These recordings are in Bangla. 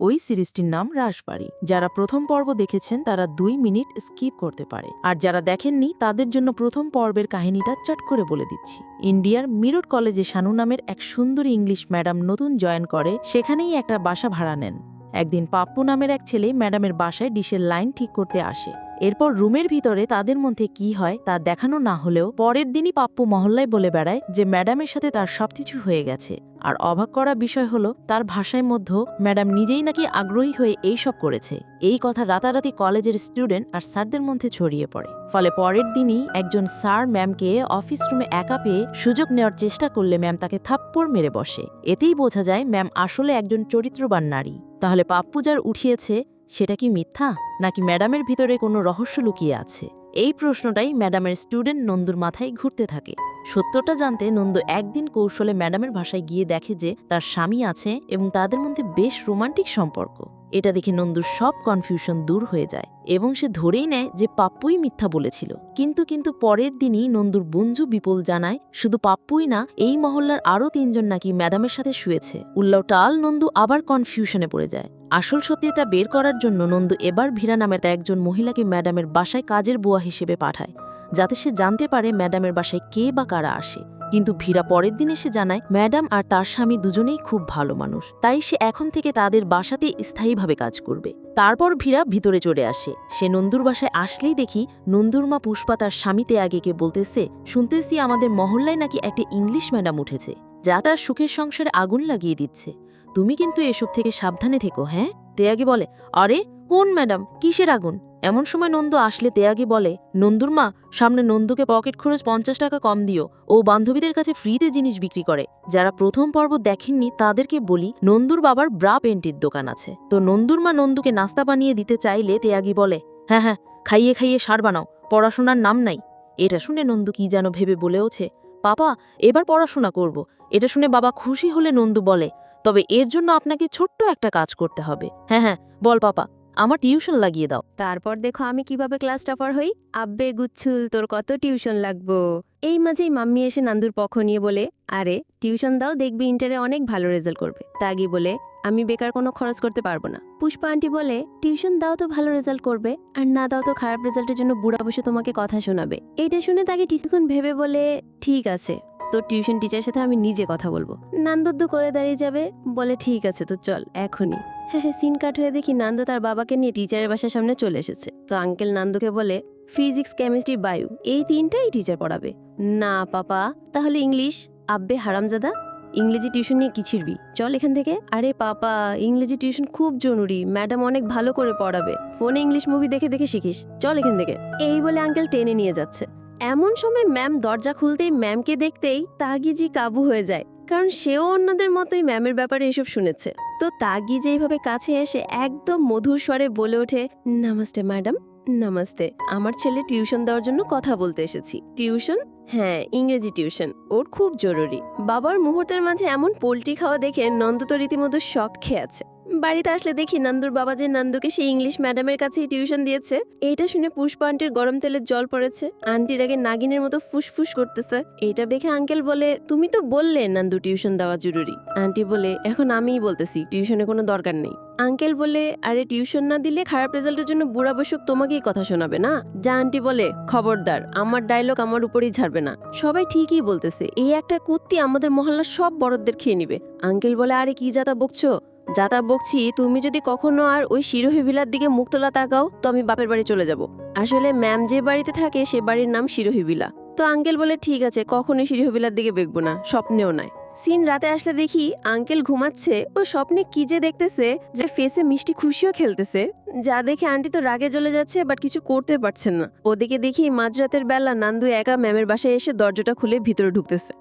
ওই সিরিজটির নাম রাসবাড়ি। যারা প্রথম পর্ব দেখেছেন, তারা দুই মিনিট স্কিপ করতে পারে। আর যারা দেখেননি, তাদের জন্য প্রথম পর্বের কাহিনীটা চট করে বলে দিচ্ছি। ইন্ডিয়ার মিরট কলেজে শানু নামের এক সুন্দরী ইংলিশ ম্যাডাম নতুন জয়েন করে, সেখানেই একটা বাসা ভাড়া নেন। একদিন পাপ্পু নামের এক ছেলে ম্যাডামের বাসায় ডিশের লাইন ঠিক করতে আসে। এরপর রুমের ভিতরে তাদের মধ্যে কি হয়, তা দেখানো না হলেও পরের দিনই পাপ্পু মহল্লায় বলে বেড়ায় যে ম্যাডামের সাথে তার সবকিছু হয়ে গেছে। আর অবাক করা বিষয় হলো, তার ভাষায় মধ্যেও ম্যাডাম নিজেই নাকি আগ্রহী হয়ে এই সব করেছে। এই কথা রাতারাতি কলেজের স্টুডেন্ট আর স্যারদের মধ্যে ছড়িয়ে পড়ে। ফলে পরের দিনই একজন স্যার ম্যামকে অফিস রুমে একা পেয়ে সুযোগ নেওয়ার চেষ্টা করলে ম্যাম তাকে থাপ্পড় মেরে বসে। এতেই বোঝা যায় ম্যাম আসলে একজন চরিত্রবান নারী। তাহলে পাপ্পু যার উঠিয়েছে, সেটা কি মিথ্যা? নাকি ম্যাডামের ভিতরে কোনো রহস্য লুকিয়ে আছে? এই প্রশ্নটাই ম্যাডামের স্টুডেন্ট নন্দুর মাথায় ঘুরতে থাকে। সত্যটা জানতে নন্দু একদিন কৌশলে ম্যাডামের ভাষায় গিয়ে দেখে যে তার স্বামী আছে এবং তাদের মধ্যে বেশ রোমান্টিক সম্পর্ক। এটা দেখে নন্দুর সব কনফিউশন দূর হয়ে যায় এবং সে ধরেই নেয় যে পাপ্পুই মিথ্যা বলেছিল। কিন্তু কিন্তু পরের দিনই নন্দুর বঞ্জু বিপুল জানায়, শুধু পাপ্পুই না, এই মহল্লার আরও তিনজন নাকি ম্যাডামের সাথে শুয়েছে। উল্লাও টাল নন্দু আবার কনফিউশনে পড়ে যায়। আসল সত্যিটা বের করার জন্য নন্দু এবার ভীরা নামের একজন মহিলাকে ম্যাডামের বাসায় কাজের বুয়া হিসেবে পাঠায়, যাতে সে জানতে পারে ম্যাডামের বাসায় কে বা কারা আসে। কিন্তু ভীরা পরের দিন এসে জানায়, ম্যাডাম আর তার স্বামী দুজনেই খুব ভালো মানুষ। তাই সে এখন থেকে তাদের বাসাতে স্থায়ীভাবে কাজ করবে। তারপর ভীরা ভিতরে চলে আসে। সে নন্দুর বাসায় আসলেই দেখি নন্দুর মা পুষ্পা তার স্বামীতে আগেকে বলতেছে, শুনতেছি আমাদের মহল্লায় নাকি একটা ইংলিশ ম্যাডাম উঠেছে, যা তার সুখের সংসারে আগুন লাগিয়ে দিচ্ছে। তুমি কিন্তু এসব থেকে সাবধানে থেকো হ্যাঁ? তেয়াগি বলে, আরে, কোন ম্যাডাম? কিসের আগুন? এমন সময় নন্দু আসলে তেয়াগি বলে, নন্দুর মা, সামনে নন্দুকে পকেট খরচ পঞ্চাশ টাকা কম দিও। ও বান্ধবীদের কাছে ফ্রিতে জিনিস বিক্রি করে। যারা প্রথম পর্ব দেখেননি, তাদেরকে বলি, নন্দুর বাবার ব্রা পেন্টির দোকান আছে। তো নন্দুর মা নন্দুকে নাস্তা বানিয়ে দিতে চাইলে তেয়াগি বলে হ্যাঁ হ্যাঁ খাইয়ে খাইয়ে সার বানাও, পড়াশোনার নাম নাই। এটা শুনে নন্দু কি যেন ভেবে বলেওছে, পাপা, এবার পড়াশোনা করব। এটা শুনে বাবা খুশি হলে নন্দু বলে তবে এর জন্য আপনাকে ছোট্ট একটা কাজ করতে হবে। হ্যাঁ হ্যাঁ বল পাপা, আমার টিউশন লাগিয়ে দাও। তারপর দেখো আমি কীভাবে ক্লাস টপার হই। আব্বে গুচ্ছুল, তোর কত টিউশন লাগবো। এই মাঝেই মাম্মি এসে নান্দুর পক্ষ নিয়ে বলে, আরে, টিউশন দাও, দেখবি ইন্টারে অনেক ভালো রেজাল্ট করবে। তাগি বলে, আমি বেকার কোনো খরচ করতে পারব না। পুষ্পা আন্টি বলে, টিউশন দাও তো ভালো রেজাল্ট করবে, আর না দাও তো খারাপ রেজাল্টের জন্য বুড়া বসে তোমাকে কথা শোনাবে। এইটা শুনে তাকে কিছুক্ষণ ভেবে বলে, ঠিক আছে। তোর টিউশন টিচারের সাথে আমি নিজে কথা বলব। নান্দদ্দু করে দাঁড়িয়ে যাবে, বলে, ঠিক আছে, তো চল, এখনই। হ্যাঁ হ্যাঁ সিন কাট হয়ে দেখি নান্দু তার বাবাকে নিয়ে টিচারের বাসার সামনে চলে এসেছে। তো আঙ্কেল নান্দুকে বলে, ফিজিক্স, কেমিস্ট্রি, বায়ু, এই তিনটাই টিচার পড়াবে। না, পাপা, তাহলে ইংলিশ, আব্বে হারামজাদা, ইংরেজি টিউশন নিয়ে কি ছিড়বি চল এখান থেকে। আরে পাপা, ইংরেজি টিউশন খুব জরুরি, ম্যাডাম অনেক ভালো করে পড়াবে। ফোনে ইংলিশ মুভি দেখে দেখে শিখিস। চল এখান থেকে। এই বলে আঙ্কেল টেনে নিয়ে যাচ্ছে। এমন সময় ম্যাম দরজা খুলতেই ম্যামকে দেখতেই তাগিজি কাবু হয়ে যায়, কারণ সেও অন্যদের মতোই ম্যামের ব্যাপারে এসব শুনেছে। তো তাগি যেইভাবে কাছে এসে একদম মধুর স্বরে বলে ওঠে, নমস্তে, ম্যাডাম, নমস্তে। আমার ছেলে টিউশন দেওয়ার জন্য কথা বলতে এসেছি। টিউশন? হ্যাঁ ইংরেজি টিউশন। ওর খুব জরুরি। বাবার মুহূর্তের মাঝে এমন পোলট্রি খাওয়া দেখে নন্দ তো রীতিমতো শখ খেয়ে আছে। বাড়িতে আসলে দেখি নন্দুর বাবা যে নন্দুকে সেই ইংলিশ ম্যাডামের কাছেই টিউশন দিয়েছে। এইটা শুনে পুষ্পা আন্টির গরম তেলের জল পড়েছে। আন্টির আগে নাগিনের মতো ফুসফুস করতেছে। এইটা দেখে আঙ্কেল বলে, তুমি তো বললে নন্দু টিউশন দেওয়া জরুরি। আন্টি বলে, এখন আমিই বলতেছি, টিউশনে কোনো দরকার নেই। আঙ্কেল বলে, আরে টিউশন না দিলে খারাপ রেজাল্টের জন্য বুড়া বসক তোমাকেই কথা শোনাবে না? যা আন্টি বলে, খবরদার, আমার ডায়লগ আমার উপরেই ছাড়বে না। সবাই ঠিকই বলতেছে, এই একটা কুত্তি আমাদের মহল্লার সব বড়দের খেয়ে নিবে। আঙ্কেল বলে, আরে কি যাতা বকছো? যাতা বকছি, তুমি যদি কখনো আর ওই শিরোহী ভিলার দিকে মুক্তলা তাকাও, তো আমি বাপের বাড়ি চলে যাব। আসলে ম্যাম যে বাড়িতে থাকে, সে বাড়ির নাম শিরোহী বিলা তো আঙ্কেল বলে, ঠিক আছে, কখনোই শিরোহী বিলার দিকে বেগবো না, স্বপ্নেও নয়। সিন রাতে আসলে দেখি, আঙ্কেল ঘুমাচ্ছে, ও স্বপ্নে কি যে দেখতেছে, যে ফেসে মিষ্টি খুশিও খেলতেছে। যা দেখে আন্টি তো রাগে জ্বলে যাচ্ছে বাট কিছু করতে পারছেন না। ওদিকে দেখি মাঝরাতের বেলা নান্দু একা ম্যামের বাসায় এসে দরজাটা খুলে ভিতরে ঢুকতেছে।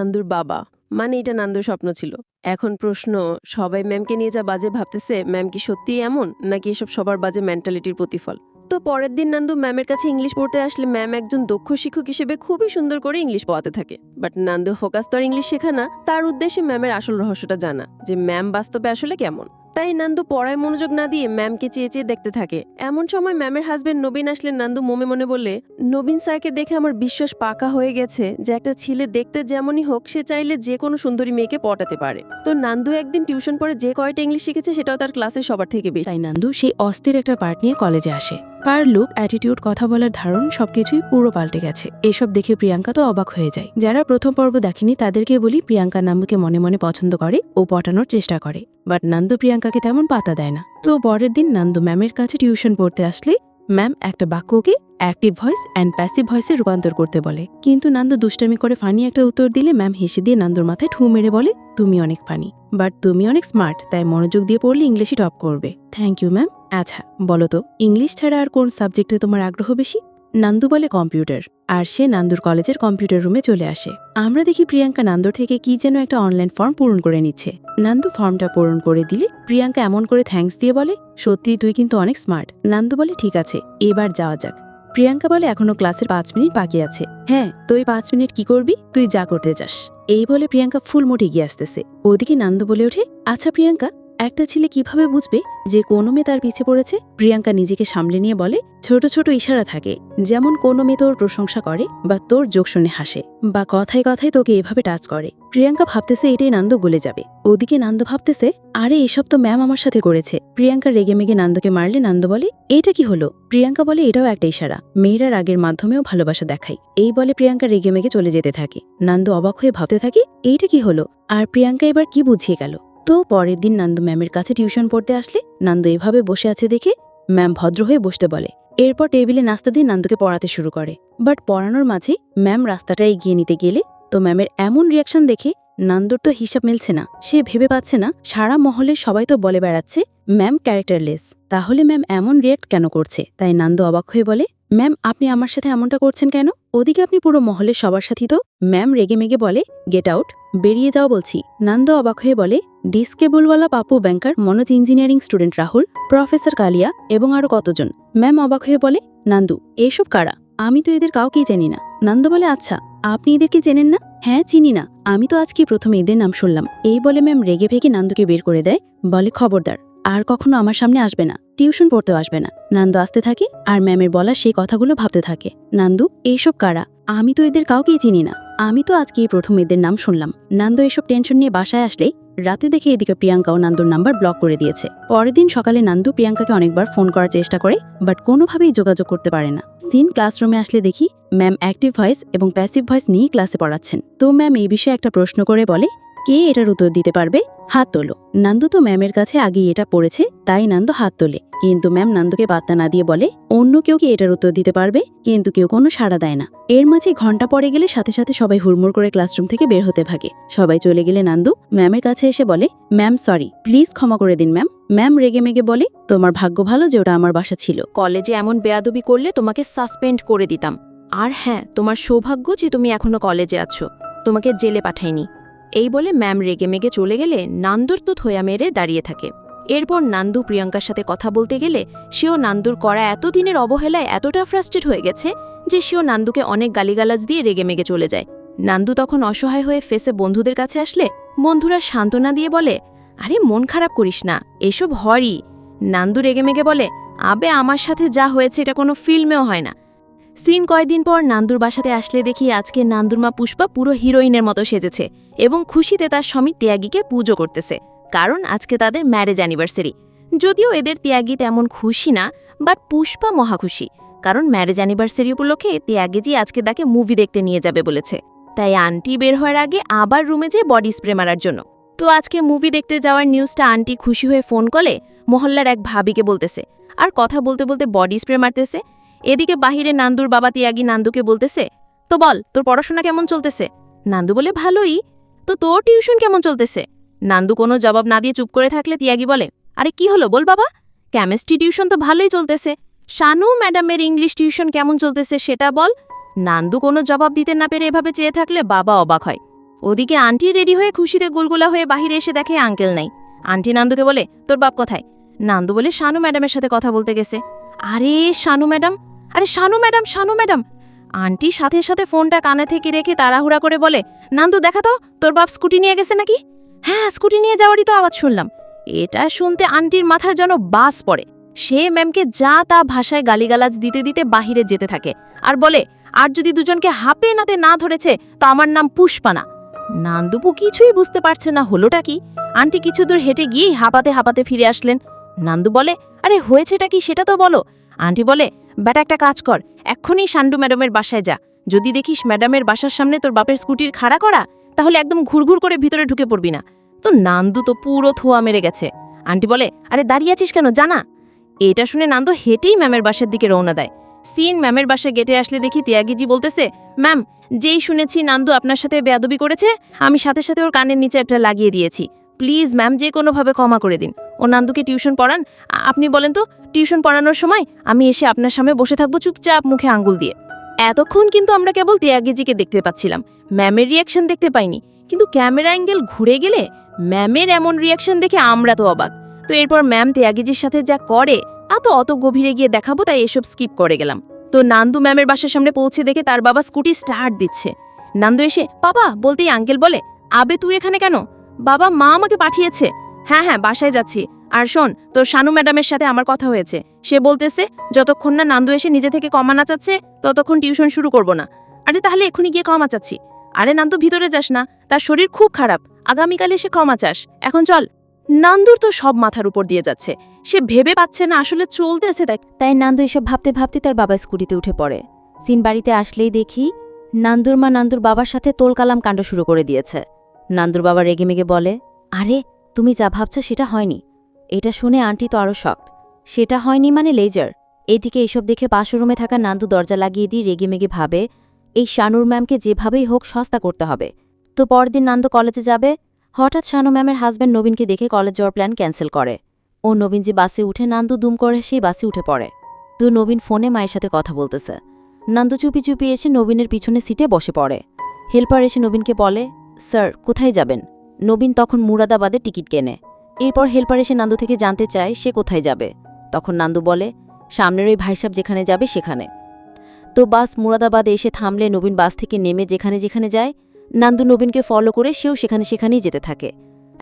নান্দুর বাবা। মানে এটা নান্দুর স্বপ্ন ছিল। এখন প্রশ্ন, সবাই ম্যামকে নিয়ে যা বাজে ভাবতেছে, ম্যাম কি সত্যিই এমন? নাকি এসব সবার বাজে মেন্টালিটির প্রতিফল? তো পরের দিন নান্দু ম্যামের কাছে ইংলিশ পড়তে আসলে ম্যাম একজন দক্ষ শিক্ষক হিসেবে খুবই সুন্দর করে ইংলিশ পড়াতে থাকে। বাট নান্দু ফোকাস তো আর ইংলিশ শেখা না, তার উদ্দেশ্যে ম্যামের আসল রহস্যটা জানা, যে ম্যাম বাস্তবে আসলে কেমন। তাই নান্দু পড়ায় মনোযোগ না দিয়ে ম্যামকে চেয়ে চেয়ে দেখতে থাকে। এমন সময় ম্যামের হাজবেন্ড নবীন আসলে নান্দু মনে মনে বলে নবীন স্যারকে দেখে আমার বিশ্বাস পাকা হয়ে গেছে যে একটা ছেলে দেখতে যেমনই হোক, সে চাইলে যে কোনো সুন্দরী মেয়েকে পটাতে পারে। তো নান্দু একদিন টিউশন পরে যে কয়টা ইংলিশ শিখেছে সেটাও তার ক্লাসে সবার থেকে বেশি। তাই নান্দু সেই অস্থির একটা পার্ট নিয়ে কলেজে আসে। পার লুক অ্যাটিটিউড কথা বলার ধারণ, সবকিছুই পুরো পাল্টে গেছে। এসব দেখে প্রিয়াঙ্কা তো অবাক হয়ে যায়। যারা প্রথম পর্ব দেখেনি, তাদেরকে বলি প্রিয়াঙ্কা নাম্বুকে মনে মনে পছন্দ করে ও পটানোর চেষ্টা করে। বাট নান্দু প্রিয়াঙ্কাকে তেমন পাতা দেয় না। তো পরের দিন নান্দু ম্যামের কাছে টিউশন পড়তে আসলে ম্যাম একটা বাক্যকে অ্যাক্টিভ ভয়েস অ্যান্ড প্যাসিভ ভয়েসে রূপান্তর করতে বলে। কিন্তু নান্দু দুষ্টামি করে ফানি একটা উত্তর দিলে ম্যাম হেসে দিয়ে নান্দুর মাথায় ঠু মেরে বলে, তুমি অনেক ফানি। বাট তুমি অনেক স্মার্ট তাই মনোযোগ দিয়ে পড়লে ইংলিশই টপ করবে। থ্যাংক ইউ ম্যাম আচ্ছা বলো তো, ইংলিশ ছাড়া আর কোন সাবজেক্টে তোমার আগ্রহ বেশি? নান্দু বলে কম্পিউটার, আর সে নান্দুর কলেজের কম্পিউটার রুমে চলে আসে। আমরা দেখি প্রিয়াঙ্কা নান্দুর থেকে কি যেন একটা অনলাইন ফর্ম পূরণ করে নিচ্ছে। নান্দু ফর্মটা পূরণ করে দিলে প্রিয়াঙ্কা এমন করে থ্যাঙ্কস দিয়ে বলে সত্যি তুই কিন্তু অনেক স্মার্ট। নান্দু বলে, ঠিক আছে, এবার যাওয়া যাক। প্রিয়াঙ্কা বলে, এখনও ক্লাসের পাঁচ মিনিট বাকি আছে। হ্যাঁ তুই পাঁচ মিনিট কি করবি? তুই যা করতে চাস এই বলে প্রিয়াঙ্কা ফুল মুঠ এগিয়ে আসতেছে। ওদিকে নান্দু বলে ওঠে আচ্ছা প্রিয়াঙ্কা একটা ছেলে কীভাবে বুঝবে যে কোনো মেয়ে তার পিছে পড়েছে? প্রিয়াঙ্কা নিজেকে সামলে নিয়ে বলে, ছোট ছোট ইশারা থাকে। যেমন কোনো মেয়ে তোর প্রশংসা করে বা তোর যোগ শুনে হাসে বা কথায় কথায় তোকে এভাবে টাচ করে। প্রিয়াঙ্কা ভাবতেছে এটাই নান্দ গলে যাবে। ওদিকে নান্দ ভাবতেছে, আরে, এসব তো ম্যাম আমার সাথে করেছে। প্রিয়াঙ্কা রেগে মেগে নান্দকে মারলে নান্দ বলে এটা কি হলো? প্রিয়াঙ্কা বলে, এটাও একটা ইশারা। মেয়েরা রাগের মাধ্যমেও ভালোবাসা দেখায়। এই বলে প্রিয়াঙ্কা রেগে মেগে চলে যেতে থাকে। নান্দ অবাক হয়ে ভাবতে থাকে, এইটা কি হলো? আর প্রিয়াঙ্কা এবার কি বুঝিয়ে গেল? তো পরের দিন নান্দু ম্যামের কাছে টিউশন পড়তে আসলে নান্দু এভাবে বসে আছে দেখে ম্যাম ভদ্র হয়ে বসতে বলে। এরপর টেবিলে নাস্তা দিয়ে নান্দুকে পড়াতে শুরু করে। বাট পড়ানোর মাঝে ম্যাম রাস্তাটা এগিয়ে নিতে গেলে তো ম্যামের এমন রিয়াকশন দেখে নান্দুর তো হিসাব মিলছে না। সে ভেবে পাচ্ছে না, সারা মহলে সবাই তো বলে বেড়াচ্ছে ম্যাম ক্যারেক্টারলেস তাহলে ম্যাম এমন রিয়াক্ট কেন করছে? তাই নান্দু অবাক হয়ে বলে, ম্যাম, আপনি আমার সাথে এমনটা করছেন কেন? ওদিকে আপনি পুরো মহলের সবার সাথেই তো ম্যাম রেগে মেগে বলে গেট আউট বেরিয়ে যাও বলছি। নান্দ অবাক হয়ে বলে ডিসকেবলওয়ালা Papu banker, Manoj engineering student Rahul, professor Kalia এবং আরও কতজন? ম্যাম অবাক হয়ে বলে, নান্দু, এসব কারা? আমি তো এদের কাউকেই জানি না। নান্দ বলে আচ্ছা আপনি এদেরকে চেনেন না? হ্যাঁ চিনি না। আমি তো আজকে প্রথমে এদের নাম শুনলাম। এই বলে ম্যাম রেগে ভেগে নান্দুকে বের করে দেয়, বলে, খবরদার, আর কখনো আমার সামনে আসবে না, টিউশন পড়তেও আসবে না। নান্দু আসতে থাকে আর ম্যামের বলা সেই কথাগুলো ভাবতে থাকে। নান্দু এইসব কারা? আমি তো এদের কাউকেই চিনি না। আমি তো আজকে প্রথম এদের নাম শুনলাম। নান্দু এসব টেনশন নিয়ে বাসায় আসলেই রাতে দেখে এদিকে প্রিয়াঙ্কা ও নান্দুর নাম্বার ব্লক করে দিয়েছে। পরের দিন সকালে নান্দু প্রিয়াঙ্কাকে অনেকবার ফোন করার চেষ্টা করে, বাট কোনোভাবেই যোগাযোগ করতে পারে না। সিন ক্লাসরুমে আসলে দেখি ম্যাম অ্যাক্টিভ ভয়েস এবং প্যাসিভ ভয়েস নিয়েই ক্লাসে পড়াচ্ছেন। তো ম্যাম এই বিষয়ে একটা প্রশ্ন করে বলে কে এটার উত্তর দিতে পারবে? হাত তোলো। নান্দু তো ম্যামের কাছে আগেই এটা পড়েছে, তাই নান্দু হাত তোলে। কিন্তু ম্যাম নান্দুকে পাত্তা না দিয়ে বলে, অন্য কেউ কি এটার উত্তর দিতে পারবে? কিন্তু কেউ কোনো সাড়া দেয় না। এর মাঝে ঘণ্টা পরে গেলে সাথে সাথে সবাই হুড়মুড় করে ক্লাসরুম থেকে বের হতে ভাগে। সবাই চলে গেলে নান্দু ম্যামের কাছে এসে বলে, ম্যাম, সরি, প্লিজ ক্ষমা করে দিন, ম্যাম। ম্যাম রেগে মেগে বলে, তোমার ভাগ্য ভালো যে ওটা আমার বাসা ছিল। কলেজে এমন বেয়াদবি করলে তোমাকে সাসপেন্ড করে দিতাম। আর হ্যাঁ তোমার সৌভাগ্য যে তুমি এখনও কলেজে আছো। তোমাকে জেলে পাঠাইনি। এই বলে ম্যাম রেগে মেগে চলে গেলে নান্দুর তো থোয়া মেরে দাঁড়িয়ে থাকে। এরপর নান্দু প্রিয়াঙ্কার সাথে কথা বলতে গেলে সেও নান্দুর করা এতদিনের অবহেলায় এতটা ফ্রাস্ট্রেট হয়ে গেছে যে সেও নান্দুকে অনেক গালিগালাজ দিয়ে রেগে মেগে চলে যায়। নান্দু তখন অসহায় হয়ে ফেসে বন্ধুদের কাছে আসলে বন্ধুরা সান্ত্বনা দিয়ে বলে, আরে, মন খারাপ করিস না, এসব হরই। নান্দু রেগে মেগে বলে, আবে, আমার সাথে যা হয়েছে, এটা কোনো ফিল্মেও হয় না। সিন কয়দিন পর নান্দুর বাসাতে আসলে দেখি আজকে নান্দুর মা পুষ্পা পুরো হিরোইনের মতো সেজেছে এবং খুশিতে তার স্বামী ত্যাগীকে পুজো করতেছে, কারণ আজকে তাদের ম্যারেজ অ্যানিভার্সারি যদিও এদের ত্যাগী তেমন খুশি না বাট পুষ্পা মহা খুশি, কারণ ম্যারেজ অ্যানিভার্সারি উপলক্ষে ত্যাগীজি আজকে তাকে মুভি দেখতে নিয়ে যাবে বলেছে। তাই আন্টি বের হওয়ার আগে আবার রুমে যেয়ে বডি স্প্রে মারার জন্য। তো আজকে মুভি দেখতে যাওয়ার নিউজটা আন্টি খুশি হয়ে ফোন কলে, মহল্লার এক ভাবিকে বলতেছে, আর কথা বলতে বলতে বডি স্প্রে মারতেছে এদিকে বাহিরে নান্দুর বাবা তিয়াগি নান্দুকে বলতেছে, তো বল, তোর পড়াশোনা কেমন চলতেছে? নান্দু বলে, ভালোই। তো তোর টিউশন কেমন চলতেছে? নান্দু কোনো জবাব না দিয়ে চুপ করে থাকলে তিয়াগি বলে, আরে কি হলো, বল বাবা। কেমিস্ট্রি টিউশন তো ভালোই চলতেছে। শানু ম্যাডামের ইংলিশ টিউশন কেমন চলতেছে সেটা বল? নান্দু কোনো জবাব দিতে না পেরে এভাবে চেয়ে থাকলে বাবা অবাক হয়। ওদিকে আন্টি রেডি হয়ে খুশিতে গুলগুলা হয়ে বাহিরে এসে দেখে আঙ্কেল নাই। আন্টি নান্দুকে বলে, তোর বাপ কোথায়? নান্দু বলে, শানু ম্যাডামের সাথে কথা বলতে গেছে। আরে, শানু ম্যাডাম আরে Shanu madam Shanu madam. Aunty সাথে সাথে ফোনটা কানে থেকে রেখে তাড়াহুড়া করে বলে, নান্দু, দেখা তো, তোর বাপ স্কুটি নিয়ে গেছে নাকি? হ্যাঁ স্কুটি নিয়ে যাওয়ারই তো আওয়াজ শুনলাম। এটা শুনতে আন্টির মাথার যেন বাস পড়ে। সে ম্যামকে যা তা ভাষায় গালিগালাজ দিতে দিতে বাহিরে যেতে থাকে আর বলে, আর যদি দুজনকে হাপে নাতে না ধরেছে, তো আমার নাম পুষ্পানা। নান্দুপু কিছুই বুঝতে পারছে না, হলোটা কি? আন্টি কিছু দূর হেঁটে গিয়েই হাঁপাতে হাঁপাতে ফিরে আসলেন। নান্দু বলে, আরে, হয়েছেটা কি সেটা তো বলো। আন্টি বলে বেটা একটা কাজ কর। এক্ষুনি সান্ডু ম্যাডামের বাসায় যা। যদি দেখিস ম্যাডামের বাসার সামনে তোর বাপের স্কুটির খাড়া করা, তাহলে একদম ঘুরঘুর করে ভিতরে ঢুকে পড়বি না। তো নান্দু তো পুরো থোয়া মেরে গেছে। আন্টি বলে, আরে দাঁড়িয়ে আছিস কেন? জানা? এটা শুনে নান্দু হেঁটেই ম্যামের বাসার দিকে রওনা দেয়। সিন ম্যামের বাসায় গেটে আসলে দেখি তিয়াগিজি বলতেছে, ম্যাম, যেই শুনেছি নান্দু আপনার সাথে বেয়াদবি করেছে, আমি সাথে সাথে ওর কানের নিচে একটা লাগিয়ে দিয়েছি। প্লিজ ম্যাম যে কোনোভাবে ক্ষমা করে দিন। ও নান্দুকে টিউশন পড়ান। আপনি বলেন তো, টিউশন পড়ানোর সময় আমি এসে আপনার সামনে বসে থাকব চুপচাপ মুখে আঙ্গুল দিয়ে। এতক্ষণ কিন্তু আমরা কেবল তিয়াগিজিকে দেখতে পাচ্ছিলাম। ম্যামের রিয়াকশন দেখতে পাইনি। কিন্তু ক্যামেরা অ্যাঙ্গেল ঘুরে গেলে ম্যামের এমন রিয়াকশন দেখে আমরা তো অবাক। তো এরপর ম্যাম তিয়াগিজির সাথে যা করে, তা তো অত গভীরে গিয়ে দেখাবো, তাই এসব স্কিপ করে গেলাম। তো নান্দু ম্যামের বাসার সামনে পৌঁছে দেখে তার বাবা স্কুটি স্টার্ট দিচ্ছে। নান্দু এসে বাবা বলতেই আঙ্কেল বলে, আবে, তুই এখানে কেন? বাবা, মা আমাকে পাঠিয়েছে। হ্যাঁ হ্যাঁ বাসায় যাচ্ছি। আর শোন, তোর শানু ম্যাডামের সাথে আমার কথা হয়েছে। সে বলতেছে, যতক্ষণ না নান্দু এসে নিজে থেকে কমা নাচাচ্ছে, ততক্ষণ টিউশন শুরু করব না। আরে, তাহলে এখনই গিয়ে কমা চাচ্ছি। আরে, নান্দু, ভিতরে যাস না। তার শরীর খুব খারাপ। আগামীকালে এসে ক্ষমা চাস। এখন চল। নান্দুর তো সব মাথার উপর দিয়ে যাচ্ছে। সে ভেবে পাচ্ছে না, আসলে চলতেছে, দেখ। তাই নান্দু এসব ভাবতে ভাবতে তার বাবা স্কুটিতে উঠে পড়ে। সিন বাড়িতে আসলেই দেখি, নান্দুর মা নান্দুর বাবার সাথে তোলকালাম কাণ্ড শুরু করে দিয়েছে। নান্দুর বাবা রেগেমেগে বলে, আরে, তুমি যা ভাবছ সেটা হয়নি। এটা শুনে আন্টি তো আরও শক্ট সেটা হয়নি মানে লেজার। এদিকে এইসব দেখে রুমে থাকা নান্দু দরজা লাগিয়ে দিয়ে রেগেমেগে ভাবে, এই শানুর ম্যামকে যেভাবেই হোক সস্তা করতে হবে। তো পরদিন নান্দু কলেজে যাবে? হঠাৎ শানু ম্যামের হাজব্যান্ড নবীনকে দেখে কলেজ যাওয়ার প্ল্যান ক্যান্সেল করে। ও নবীন যে বাসে উঠে নান্দু দুম করে, সেই বাসে উঠে পড়ে। তো নবীন ফোনে মায়ের সাথে কথা বলতেছে। নান্দু চুপি চুপি এসে নবীনের পিছনে সিটে বসে পড়ে। হেল্পার এসে নবীনকে বলে স্যার, কোথায় যাবেন? নবীন তখন মুরাদাবাদে টিকিট কেনে। এরপর হেল্পার এসে নান্দু থেকে জানতে চায় সে কোথায় যাবে। তখন নান্দু বলে, সামনের ওই ভাইসাব যেখানে যাবে সেখানে। তো বাস মুরাদাবাদে এসে থামলে নবীন বাস থেকে নেমে যেখানে যেখানে যায়, নান্দু নবীনকে ফলো করে সেও সেখানে সেখানেই যেতে থাকে।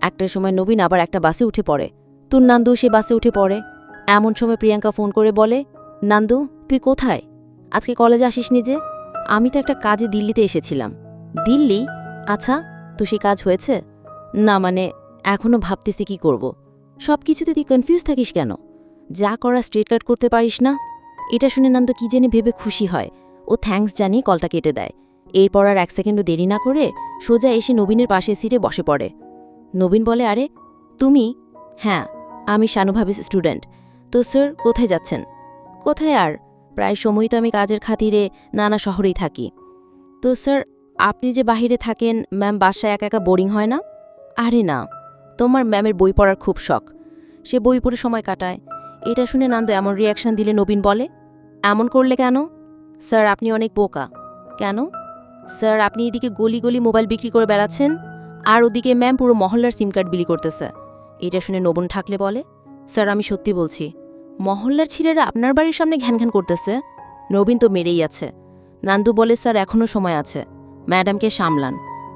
একটার সময় নবীন আবার একটা বাসে উঠে পড়ে। তুর নান্দু সে বাসে উঠে পড়ে। এমন সময় প্রিয়াঙ্কা ফোন করে বলে, নান্দু, তুই কোথায়? আজকে কলেজে আসিস নিজে আমি তো একটা কাজে দিল্লিতে এসেছিলাম। দিল্লি? আচ্ছা তো সেই কাজ হয়েছে? না মানে এখনও ভাবতেছি কি করব। সব কিছুতে তুই কনফিউজ থাকিস কেন? যা করা স্ট্রেট কাট করতে পারিস না? এটা শুনে নান্দু কি জেনে ভেবে খুশি হয়। ও থ্যাঙ্কস জানিয়ে কলটা কেটে দেয়। এরপর আর এক সেকেন্ডও দেরি না করে সোজা এসে নবীনের পাশে সিটে বসে পড়ে। নবীন বলে, আরে, তুমি? হ্যাঁ আমি শানুভাবিস স্টুডেন্ট তো স্যার কোথায় যাচ্ছেন? কোথায় আর? প্রায় সময় তো আমি কাজের খাতিরে নানা শহরেই থাকি। তো স্যার আপনি যে বাহিরে থাকেন, ম্যাম বাসায় একা একা বোরিং হয় না? আরে না, তোমার ম্যামের বই পড়ার খুব শখ। সে বই পড়ে সময় কাটায়। এটা শুনে নান্দ এমন রিয়াকশন দিলে নবীন বলে, এমন করলে কেন? স্যার, আপনি অনেক বোকা। কেন? স্যার, আপনি এদিকে গলি গলি মোবাইল বিক্রি করে বেড়াচ্ছেন, আর ওদিকে ম্যাম পুরো মহল্লার সিম কার্ড বিলি করতেছে। এটা শুনে নবন ঠাকলে বলে, স্যার, আমি সত্যি বলছি, মহল্লার ছিলেরা আপনার বাড়ির সামনে ঘ্যান ঘ্যান করতেছে। নবীন তো মেরেই আছে। নান্দু বলে, স্যার এখনও সময় আছে। ম্যাডামকে সামলান।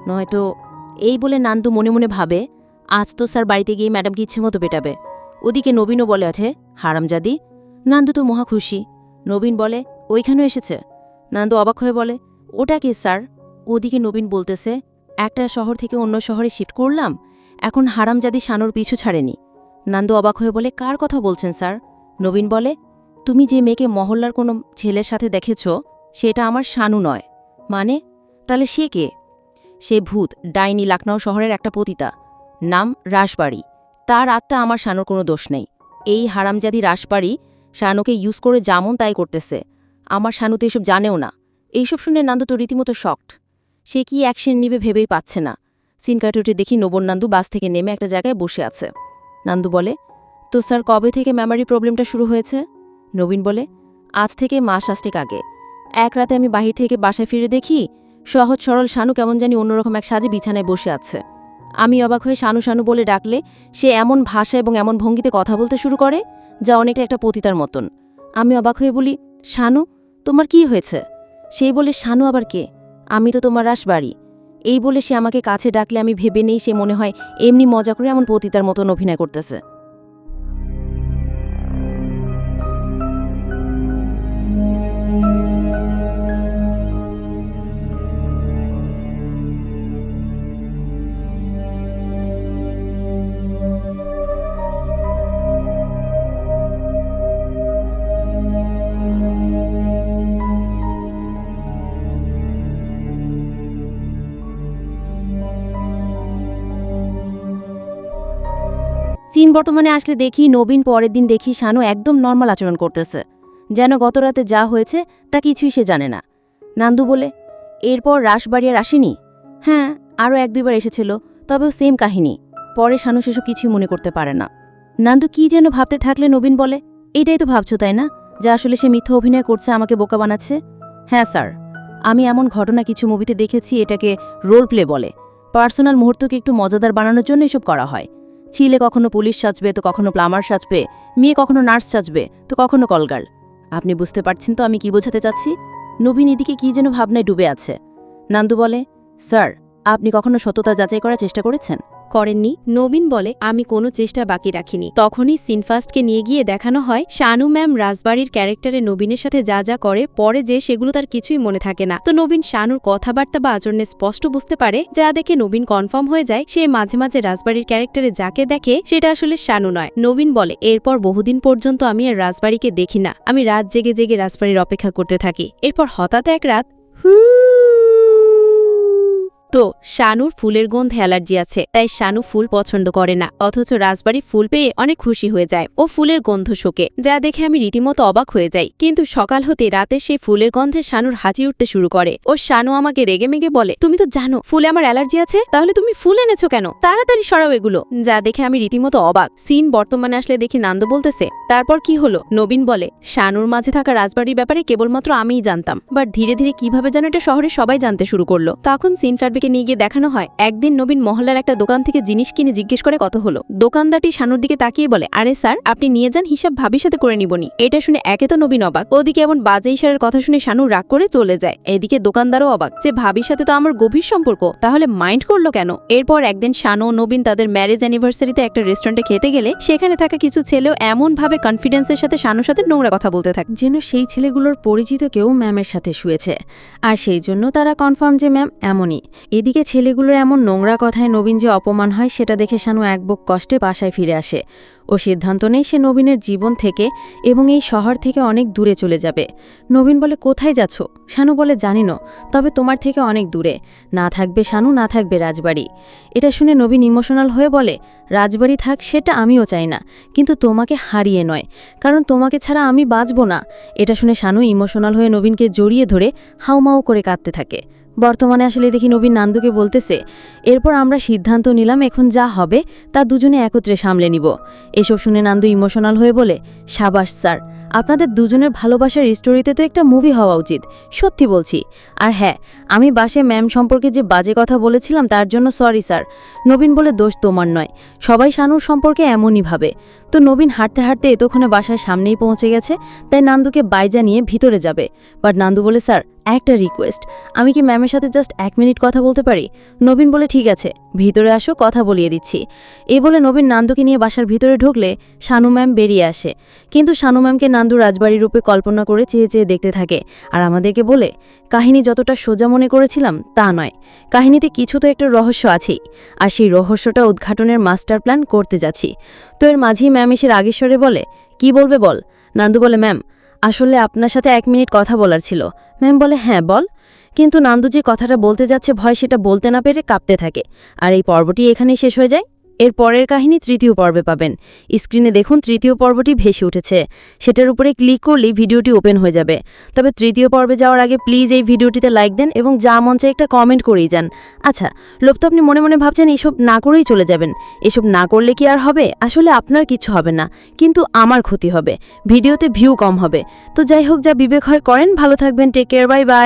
নয়তো এই বলে নান্দু মনে মনে ভাবে, আজ তো স্যার বাড়িতে গিয়ে ম্যাডামকে ইচ্ছে মতো পেটাবে। ওদিকে নবীনও বলে আছে, হারামজাদি? নান্দু তো মহা খুশি। নবীন বলে, ওইখানেও এসেছে? নান্দু অবাক হয়ে বলে, ওটা কে স্যার? ওদিকে নবীন বলতেছে, একটা শহর থেকে অন্য শহরে শিফট করলাম, এখন হারামজাদি শানুর পিছু ছাড়েনি। নান্দু অবাক হয়ে বলে, কার কথা বলছেন স্যার? নবীন বলে, তুমি যে মেয়েকে মহল্লার কোনো ছেলের সাথে দেখেছ, সেটা আমার শানু নয়। মানে তাহলে সে কে? সে ভূত, ডাইনি লাকনাউ শহরের একটা পতিতা। নাম রাসবাড়ি। তার আত্মা আমার শানুর কোনো দোষ নেই। এই হারামজাদি রাসবাড়ি শানুকে ইউজ করে যেমন তাই করতেছে। আমার শানু তো এসব জানেও না। এইসব শুনে নান্দু তো রীতিমতো শকড সে কি অ্যাকশন নিবে ভেবেই পাচ্ছে না। সিনকাটুটি দেখি নবন নান্দু বাস থেকে নেমে একটা জায়গায় বসে আছে। নান্দু বলে, তো স্যার, কবে থেকে মেমারি প্রবলেমটা শুরু হয়েছে? নবীন বলে, আজ থেকে মাস আষ্টেক আগে। এক রাতে আমি বাহির থেকে বাসায় ফিরে দেখি সহজ সরল শানু কেমন জানি অন্যরকম এক সাজে বিছানায় বসে আছে। আমি অবাক হয়ে শানু শানু বলে ডাকলে, সে এমন ভাষা এবং এমন ভঙ্গিতে কথা বলতে শুরু করে, যা অনেকটা একটা পতিতার মতন। আমি অবাক হয়ে বলি, শানু, তোমার কি হয়েছে? সেই বলে, শানু আবার কে? আমি তো তোমার রাসবাড়ি। এই বলে সে আমাকে কাছে ডাকলে আমি ভেবে নেই সে মনে হয় এমনি মজা করে এমন পতিতার মতন অভিনয় করতেছে। বর্তমানে আসলে দেখি নবীন পরের দিন দেখি শানু একদম নর্মাল আচরণ করতেছে। যেন গত রাতে যা হয়েছে, তা কিছুই সে জানে না। নান্দু বলে, এরপর রাসবাড়ি আর আসেনি? হ্যাঁ আরও এক দুইবার এসেছিল, তবেও সেম কাহিনী। পরে শানু সেসব কিছুই মনে করতে পারে না। নান্দু কি যেন ভাবতে থাকলে নবীন বলে, এটাই তো ভাবছ, তাই না? যা আসলে সে মিথ্যা অভিনয় করছে, আমাকে বোকা বানাচ্ছে? হ্যাঁ স্যার। আমি এমন ঘটনা কিছু মুভিতে দেখেছি, এটাকে রোল প্লে বলে। পার্সোনাল মুহূর্তকে একটু মজাদার বানানোর জন্য এসব করা হয়। ছিলে কখনো পুলিশ সাজবে, তো কখনো প্লামার সাজবে, মেয়ে কখনো নার্স সাজবে, তো কখনো কলগার্ল আপনি বুঝতে পারছেন তো আমি কি বোঝাতে চাচ্ছি? নবীন এদিকে কী যেন ভাবনায় ডুবে আছে। নান্দু বলে, স্যার, আপনি কখনো সততা যাচাই করার চেষ্টা করেছেন? করেননি। নবীন বলে, আমি কোনো চেষ্টা বাকি রাখিনি। তখনই সিনফাস্টকে নিয়ে গিয়ে দেখানো হয়, শানু ম্যাম রাজবাড়ির ক্যারেক্টারে নবীনের সাথে যা যা করে, পরে যে সেগুলো তার কিছুই মনে থাকে না। তো নবীন শানুর কথাবার্তা বা আচরণে স্পষ্ট বুঝতে পারে, যা দেখে নবীন কনফার্ম হয়ে যায়, সে মাঝে মাঝে রাজবাড়ির ক্যারেক্টারে যাকে দেখে, সেটা আসলে শানু নয়। নবীন বলে, এরপর বহুদিন পর্যন্ত আমি আর রাজবাড়িকে দেখি না। আমি রাত জেগে জেগে রাজবাড়ির অপেক্ষা করতে থাকি। এরপর হঠাৎ এক রাত হু তো শানুর ফুলের গন্ধে অ্যালার্জি আছে, তাই শানু ফুল পছন্দ করে না। অথচ রাজবাড়ি ফুল পেয়ে অনেক খুশি হয়ে যায় ও ফুলের গন্ধ শোকে। যা দেখে আমি রীতিমতো অবাক হয়ে যাই। কিন্তু সকাল হতে রাতে সেই ফুলের গন্ধে শানুর হাঁচি উঠতে শুরু করে। ও শানু আমাকে রেগে মেগে বলে, তুমি তো জানো, ফুলে আমার অ্যালার্জি আছে? তাহলে তুমি ফুল এনেছো কেন? তাড়াতাড়ি সরাও এগুলো। যা দেখে আমি রীতিমতো অবাক। সিন বর্তমানে আসলে দেখি নান্দ বলতেছে, তারপর কি হলো? নবীন বলে, শানুর মাঝে থাকা রাজবাড়ির ব্যাপারে কেবলমাত্র আমিই জানতাম। বাট ধীরে ধীরে কীভাবে যেন এটা শহরে সবাই জানতে শুরু করল। তখন সিন ফ্ল্যাটবিকে নিয়ে গিয়ে দেখানো হয়, একদিন নবীন মহল্লার একটা দোকান থেকে জিনিস কিনে জিজ্ঞেস করে কত হলো। দোকানদারটি শানুর দিকে তাকিয়ে বলে, আরে স্যার, আপনি নিয়ে যান, হিসাব ভাবির সাথে করে নিবনি এটা শুনে একে তো নবীন অবাক। ওদিকে এমন বাজে ইশারের কথা শুনে শানু রাগ করে চলে যায়। এদিকে দোকানদারও অবাক যে, ভাবির সাথে তো আমার গভীর সম্পর্ক, তাহলে মাইন্ড করল কেন? এরপর একদিন শানু নবীন তাদের ম্যারেজ অ্যানিভার্সারিতে একটা রেস্টুরেন্টে খেতে গেলে, সেখানে থাকা কিছু ছেলেও এমন ভাবে কনফিডেন্সের সাথে শানুর সাথে নোংরা কথা বলতে থাকে। যেন সেই ছেলেগুলোর পরিচিত কেউ ম্যামের সাথে শুয়েছে। আর সেই জন্য তারা কনফার্ম যে, ম্যাম, এমনই। এদিকে ছেলেগুলোর এমন নোংরা কথায় নবীন যে অপমান হয়, সেটা দেখে শানু এক বুক কষ্টে বাসায় ফিরে আসে। ও সিদ্ধান্ত নেই সে নবীনের জীবন থেকে এবং এই শহর থেকে অনেক দূরে চলে যাবে। নবীন বলে, কোথায় যাচ্ছ? শানু বলে, জানি না, তবে তোমার থেকে অনেক দূরে। না থাকবে শানু, না থাকবে রাজবাড়ি। এটা শুনে নবীন ইমোশনাল হয়ে বলে, রাজবাড়ি থাক, সেটা আমিও চাই না, কিন্তু তোমাকে হারিয়ে নয়, কারণ তোমাকে ছাড়া আমি বাঁচব না। এটা শুনে শানু ইমোশনাল হয়ে নবীনকে জড়িয়ে ধরে হাউমাউ করে কাঁদতে থাকে। বর্তমানে আসলে দেখি নবীন নান্দুকে বলতেছে, এরপর আমরা সিদ্ধান্ত নিলাম এখন যা হবে তা দুজনে একত্রে সামলে নিব। এসব শুনে নান্দু ইমোশনাল হয়ে বলে, সাবাস স্যার, আপনাদের দুজনের ভালোবাসার স্টোরিতে তো একটা মুভি হওয়া উচিত, সত্যি বলছি। আর হ্যাঁ আমি বাসে ম্যাম সম্পর্কে যে বাজে কথা বলেছিলাম তার জন্য সরি স্যার, নবীন বলে দোষ তোমার নয়, সবাই শানুর সম্পর্কে এমনই ভাবে। তো নবীন হাঁটতে হাঁটতে এতক্ষণে বাসার সামনেই পৌঁছে গেছে, তাই নান্দুকে বাইজা নিয়ে ভিতরে যাবে। বাট নান্দু বলে, স্যার একটা রিকোয়েস্ট আমি কি ম্যামের সাথে জাস্ট এক মিনিট কথা বলতে পারি? নবীন বলে, ঠিক আছে, ভিতরে আসো, কথা বলিয়ে দিচ্ছি। এই বলে নবীন নান্দুকে নিয়ে বাসার ভিতরে ঢুকলে শানু ম্যাম বেরিয়ে আসে। কিন্তু শানু ম্যামকে নান্দু রাজবাড়ির রূপে কল্পনা করে চেয়ে চেয়ে দেখতে থাকে। আর আমাদেরকে বলে, কাহিনী যতটা সোজা মনে করেছিলাম, তা নয়। কাহিনীতে কিছু তো একটা রহস্য আছেই। আর সেই রহস্যটা উদ্ঘাটনের মাস্টার প্ল্যান করতে যাচ্ছি। তো এর মাঝেই ম্যাম এসে রাগেশ্বরে বলে, কি বলবে বল? নান্দু বলে ম্যাম আসলে আপনার সাথে এক মিনিট কথা বলার ছিল। ম্যাম বলে হ্যাঁ বল। কিন্তু নান্দু যে কথাটা বলতে যাচ্ছে, ভয় সেটা বলতে না পেরে কাঁপতে থাকে। আর এই পর্বটি এখানেই শেষ হয়ে যায়। এর পরের কাহিনী তৃতীয় পর্বে পাবেন। স্ক্রিনে দেখুন তৃতীয় পর্বটি ভেসে উঠেছে। সেটার উপরে ক্লিক করলেই ভিডিওটি ওপেন হয়ে যাবে। তবে তৃতীয় পর্বে যাওয়ার আগে প্লিজ এই ভিডিওটিতে লাইক দেন এবং যা মন চায় একটা কমেন্ট করেই যান। আচ্ছা লোক তো আপনি মনে মনে ভাবছেন এসব না করেই চলে যাবেন। এসব না করলে কি আর হবে? আসলে আপনার কিছু হবে না, কিন্তু আমার ক্ষতি হবে। ভিডিওতে ভিউ কম হবে। তো যাই হোক, যা বিবেক হয় করেন। ভালো থাকবেন। Take care bye bye